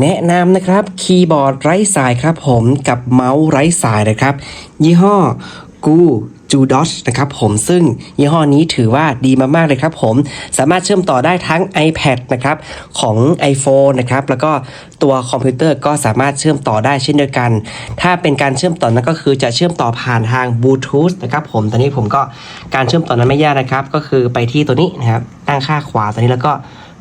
แนะนำนะครับคีย์บอร์ดไร้สายครับผมกับเมาส์ไร้สายนะครับ ยี่ห้อกูจูดอชนะครับผมซึ่งยี่ห้อนี้ถือว่าดีมากๆเลยครับผมสามารถเชื่อมต่อได้ทั้ง iPad นะครับของ iPhone นะครับแล้วก็ตัวคอมพิวเตอร์ก็สามารถเชื่อมต่อได้เช่นเดียวกัน ถ้าเป็นการเชื่อมต่อนั้นก็คือจะเชื่อมต่อผ่านทางบลูทูธนะครับผมตอนนี้ผมก็การเชื่อมต่อนั้นไม่ยากนะครับ ก็คือไปที่ตัวนี้นะครับตั้งค่าขวาตัวนี้แล้วก็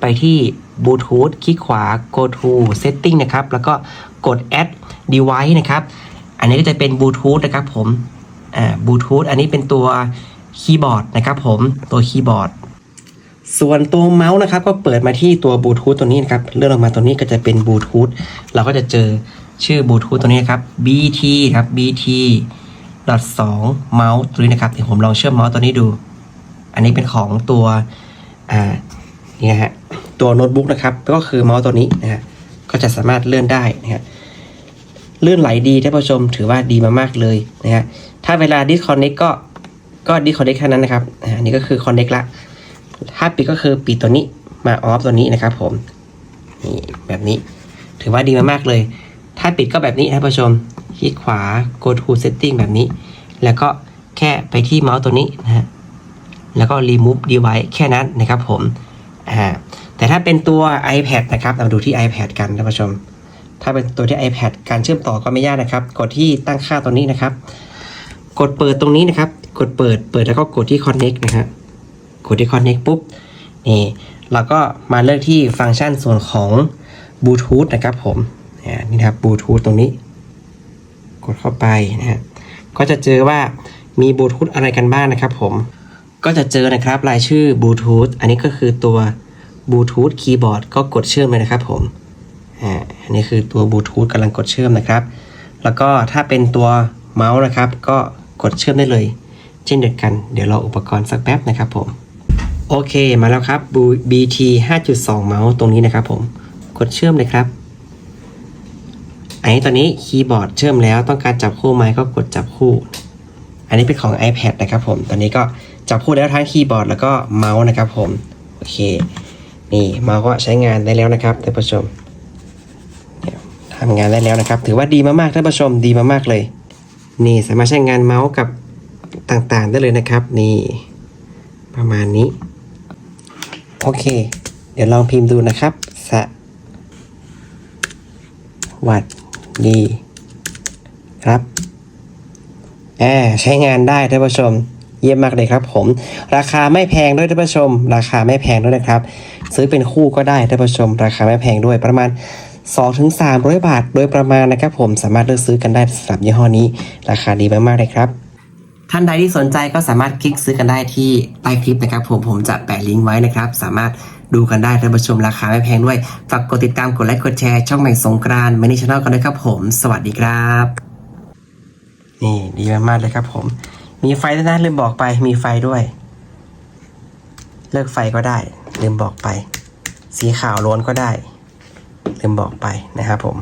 ไปที่บลูทูธคลิกขวา go to setting นะครับ แล้วก็กด add device นะครับ อันนี้ก็จะเป็นบลูทูธนะครับผม อ่าบลูทูธอันนี้เป็นตัวคีย์บอร์ดนะครับผม ตัวคีย์บอร์ด ส่วนตัวเมาส์นะครับ ก็เปิดมาที่ตัวบลูทูธตัวนี้นะครับ เลื่อนลงมาตัวนี้ก็จะเป็นบลูทูธ เราก็จะเจอชื่อบลูทูธตัวนี้นะครับ BT ครับ BT 2เมาส์ตัวนี้นะครับเดี๋ยวผมลองเชื่อมเมาส์ตัวนี้ดู อันนี้เป็นของตัว นี่ฮะตัวโน้ตบุ๊กนะครับก็คือเมาส์ตัวนี้นะฮะก็จะสามารถเลื่อนได้นะฮะเลื่อนไหลดีท่านผู้ชมถือว่าดีมากๆเลยนะฮะถ้าเวลา disconnect ก็ก็ disconnect แค่นั้นนะครับอ่าอันนี้ก็คือ connect ละ ถ้าปิดก็คือปิดตัวนี้มา off ตัวนี้นะครับผม นี่แบบนี้ ถือว่าดีมากๆเลย ถ้าปิดก็แบบนี้ท่านผู้ชม คลิกขวา go to setting แบบนี้ แล้วก็แค่ไปที่เมาส์ตัวนี้นะฮะ แล้วก็ remove device แค่นั้นนะครับผม อ่าแต่ถ้าเป็นตัว iPad นะครับเรามาดูที่ iPad กันท่านผู้ชม ถ้าเป็นตัวที่ iPad การเชื่อมต่อก็ไม่ยากนะครับ กดที่ตั้งค่าตัวนี้นะครับ กดเปิดตรงนี้นะครับ กดเปิดเปิดแล้วก็กดที่ connect นะฮะกดที่ connect ปุ๊บนี่เราก็มาเลือกที่ฟังก์ชันส่วนของบลูทูธนะครับผมนี่นะครับบลูทูธตรงนี้ กดเข้าไปนะฮะก็จะเจอว่ามีบลูทูธอะไรกันบ้างนะครับผม ก็จะเจอนะครับรายชื่อบลูทูธอันนี้ก็คือตัวบลูทูธคีย์บอร์ดก็กดเชื่อมเลยนะครับผมอ่าอันนี้คือตัวบลูทูธกำลังกดเชื่อมนะครับ แล้วก็ถ้าเป็นตัวเมาส์นะครับ ก็กดเชื่อมได้เลย เช่นเดียวกัน เดี๋ยวรออุปกรณ์สักแป๊บนะครับผมโอเคมาแล้วครับ BT 5.2 เมาส์ตรงนี้นะครับผมกดเชื่อมเลยครับอันนี้ตอนนี้คีย์บอร์ดเชื่อมแล้วต้องการจับคู่ไหมก็กดจับคู่ อันนี้เป็นของ iPad นะครับผม ตอนนี้ก็จับคู่แล้วทั้งคีย์บอร์ดแล้วก็เมาส์นะครับผม โอเค นี่เมาส์ก็ใช้งานได้แล้วนะครับท่านผู้ชมทำงานได้แล้วนะครับ ถือว่าดีมากๆท่านผู้ชมดีมากๆเลย นี่สามารถใช้งานเมาส์กับต่างๆได้เลยนะครับ นี่ประมาณนี้ โอเค เดี๋ยวลองพิมพ์ดูนะครับสวัสดีครับ อ่าใช้งานได้ท่านผู้ชม เยี่ยมมากเลยครับผม ราคาไม่แพงด้วยท่านผู้ชม ราคาไม่แพงด้วยนะครับ ซื้อเป็นคู่ก็ได้ท่านผู้ชม ราคาไม่แพงด้วยประมาณ2-300 บาท โดยประมาณนะครับผมสามารถเลือกซื้อกันได้สำหรับยี่ห้อนี้ ราคาดีมากๆเลยครับท่านใดที่สนใจก็สามารถคลิกซื้อกันได้ที่ใต้คลิปนะครับ ผมผมจะแปะลิงก์ไว้นะครับ สามารถดูกันได้ท่านผู้ชมราคาไม่แพงด้วย ฝากกดติดตามกดไลค์กดแชร์ช่องใหม่สงกรานต์มินิชแนลกันด้วยครับผม สวัสดีครับ นี่ดีมากๆเลยครับผม มีไฟด้วยนะลืมบอกไป มีไฟด้วย เลิกไฟก็ได้ ลืมบอกไป สีขาวล้วนก็ได้ ลืมบอกไปนะครับผม